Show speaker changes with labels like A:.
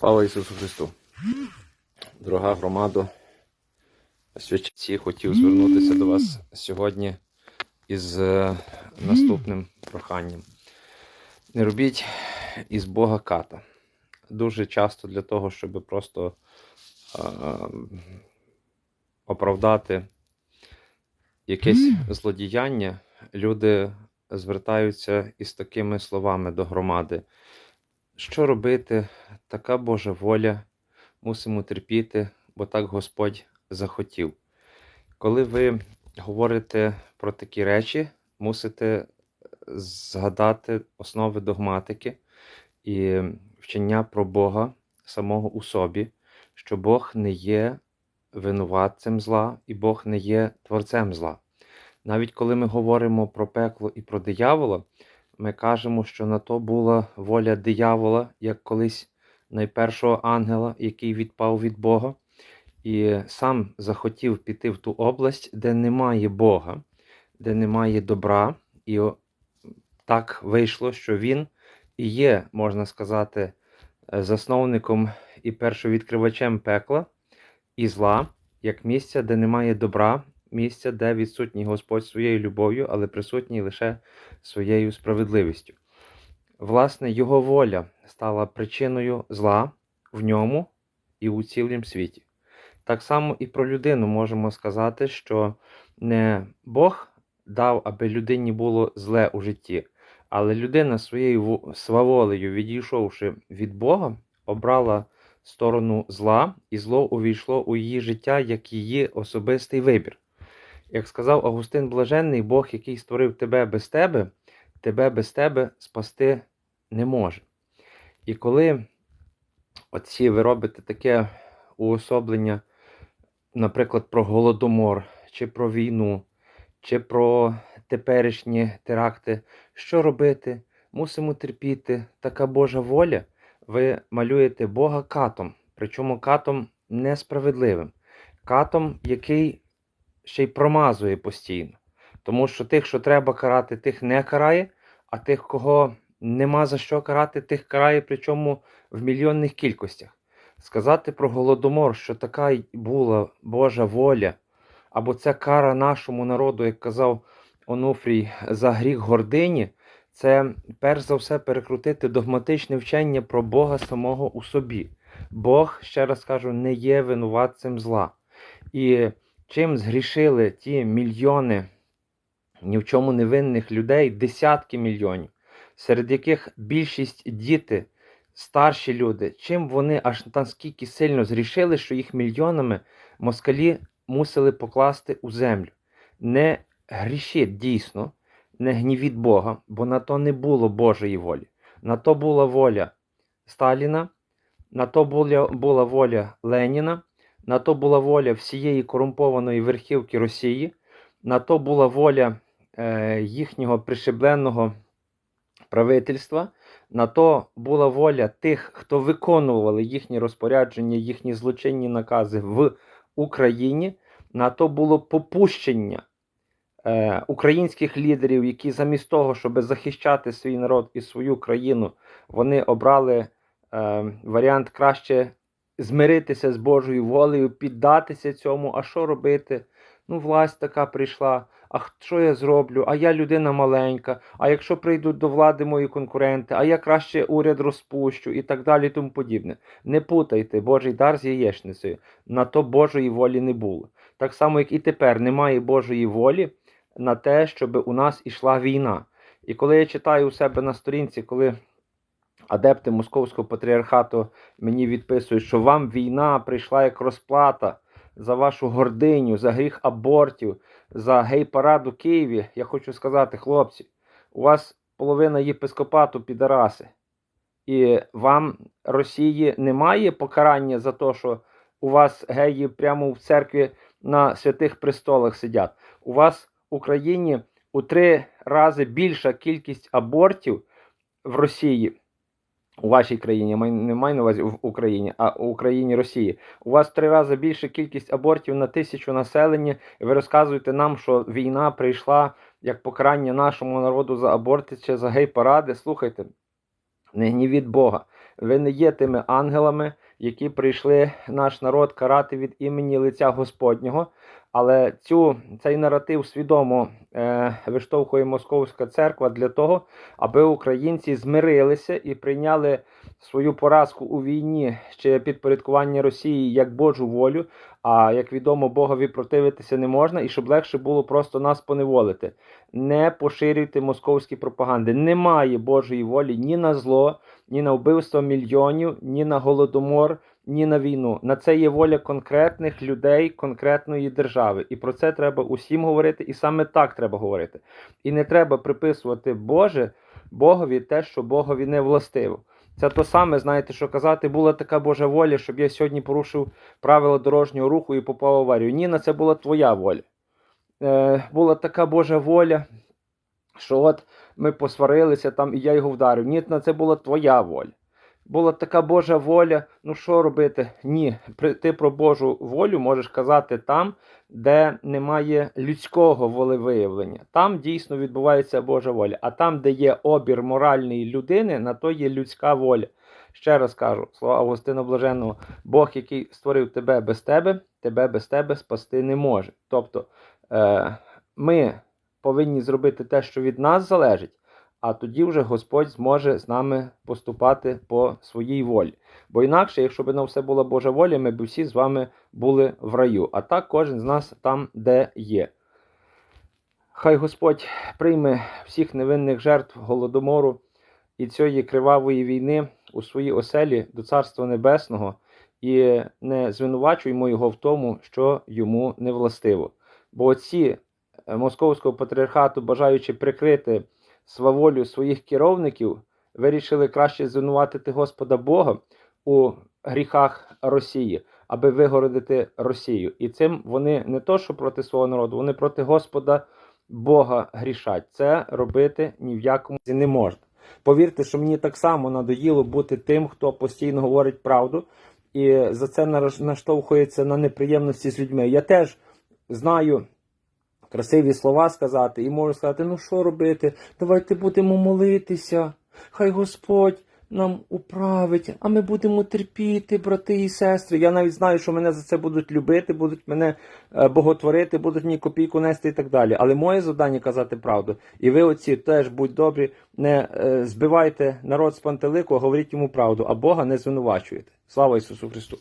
A: Слава Ісусу Христу! Дорога громадо, свячці хотів звернутися до вас сьогодні із е, наступним проханням. Не робіть із Бога ката. Дуже часто для того, щоб просто е, оправдати якесь злодіяння, люди звертаються із такими словами до громади. Що робити? Така Божа воля, мусимо терпіти, бо так Господь захотів. Коли ви говорите про такі речі, мусите згадати основи догматики і вчення про Бога самого у собі, що Бог не є винуватцем зла і Бог не є творцем зла. Навіть коли ми говоримо про пекло і про диявола, ми кажемо, що на то була воля диявола, як колись найпершого ангела, який відпав від Бога, і сам захотів піти в ту область, де немає Бога, де немає добра. І так вийшло, що він і є, можна сказати, засновником і першовідкривачем пекла і зла, як місця, де немає добра, місця, де відсутній Господь своєю любов'ю, але присутній лише своєю справедливістю. Власне, його воля стала причиною зла в ньому і у цілім світі. Так само і про людину можемо сказати, що не Бог дав, аби людині було зле у житті, але людина своєю сваволею, відійшовши від Бога, обрала сторону зла, і зло увійшло у її життя як її особистий вибір. Як сказав Августин Блаженний, Бог, який створив тебе без тебе, тебе без тебе спасти не може. І коли оці ви робите таке уособлення, наприклад, про Голодомор, чи про війну, чи про теперішні теракти, що робити? Мусимо терпіти. Така Божа воля, ви малюєте Бога катом, причому катом несправедливим, катом, який ще й промазує постійно. Тому що тих, що треба карати, тих не карає, а тих, кого нема за що карати, тих карає, причому в мільйонних кількостях. Сказати про Голодомор, що така була Божа воля, або це кара нашому народу, як казав Онуфрій, за гріх гордині, це перш за все перекрутити догматичне вчення про Бога самого у собі. Бог, ще раз кажу, не є винуватцем зла. І чим згрішили ті мільйони ні в чому невинних людей, десятки мільйонів, серед яких більшість діти, старші люди, чим вони аж наскільки сильно згрішили, що їх мільйонами москалі мусили покласти у землю. Не грішіть дійсно, не гнівіть Бога, бо на то не було Божої волі. На то була воля Сталіна, на то була воля Леніна, на то була воля всієї корумпованої верхівки Росії, на то була воля е, їхнього пришибленого правительства, на то була воля тих, хто виконували їхні розпорядження, їхні злочинні накази в Україні, на то було попущення е, українських лідерів, які замість того, щоб захищати свій народ і свою країну, вони обрали е, варіант краще змиритися з Божою волею, піддатися цьому, а що робити? Ну, власть така прийшла. А що я зроблю? А я людина маленька. А якщо прийдуть до влади мої конкуренти, а я краще уряд розпущу і так далі, тому подібне. Не путайте Божий дар з яєчницею. На то Божої волі не було. Так само, як і тепер немає Божої волі на те, щоб у нас ішла війна. І коли я читаю у себе на сторінці, коли адепти Московського патріархату мені відписують, що вам війна прийшла як розплата за вашу гординю, за гріх абортів, за гей-парад у Києві, я хочу сказати, хлопці, у вас половина єпископату підараси. І вам Росії немає покарання за те, що у вас геї прямо в церкві на святих престолах сидять. У вас в Україні у три рази більша кількість абортів в Росії у вашій країні, не маю на увазі в Україні, а у Україні Росії. У вас три рази більше кількість абортів на тисячу населення, і ви розказуєте нам, що війна прийшла як покарання нашому народу за аборти чи за гей-паради. Слухайте, не гнівіть Бога. ви не є тими ангелами, які прийшли наш народ карати від імені лиця Господнього. Але цю, цей наратив свідомо е, виштовхує Московська церква для того, аби українці змирилися і прийняли свою поразку у війні чи підпорядкування Росії як Божу волю. А як відомо, Богові противитися не можна, і щоб легше було просто нас поневолити. Не поширюйте московські пропаганди. Немає Божої волі ні на зло, ні на вбивство мільйонів, ні на голодомор, ні на війну. На це є воля конкретних людей, конкретної держави. І про це треба усім говорити, і саме так треба говорити. І не треба приписувати Боже Богові те, що Богові не властиво. Це то саме, знаєте, що казати, була така Божа воля, щоб я сьогодні порушив правила дорожнього руху і попав в аварію. Ні, на це була твоя воля. Е, була така Божа воля, що от ми посварилися там, і я його вдарив. Ні, на це була твоя воля. Була така Божа воля. Ну що робити? Ні, ти про Божу волю можеш казати там, де немає людського волевиявлення. Там дійсно відбувається Божа воля. А там, де є обір моральної людини, на то є людська воля. Ще раз кажу, слова Августина Блаженного, Бог, який створив тебе без тебе, тебе без тебе спасти не може. Тобто е, ми повинні зробити те, що від нас залежить, а тоді вже Господь зможе з нами поступати по своїй волі. Бо інакше, якщо б на все була Божа воля, ми б всі з вами були в раю. А так кожен з нас там, де є. Хай Господь прийме всіх невинних жертв голодомору і цієї кривавої війни у свої оселі до Царства Небесного і не звинувачуємо його в тому, що йому не властиво. Бо ці е, московського патріархату, бажаючи прикрити сваволю своїх керівників, вирішили краще звинуватити Господа Бога у гріхах Росії, аби вигородити Росію. І цим вони не то, що проти свого народу, вони проти Господа Бога грішать. Це робити ні в якому не можна. Повірте, що мені так само надоїло бути тим, хто постійно говорить правду, і за це наштовхується на неприємності з людьми. Я теж знаю красиві слова сказати і можу сказати: ну що робити? Давайте будемо молитися. Хай Господь нам управить, а ми будемо терпіти, брати і сестри. Я навіть знаю, що мене за це будуть любити, будуть мене е, боготворити, будуть мені копійку нести і так далі. Але моє завдання казати правду. І ви, оці, теж будь добрі, не е, збивайте народ з пантелику, а говоріть йому правду, а Бога не звинувачуєте. Слава Ісусу Христу!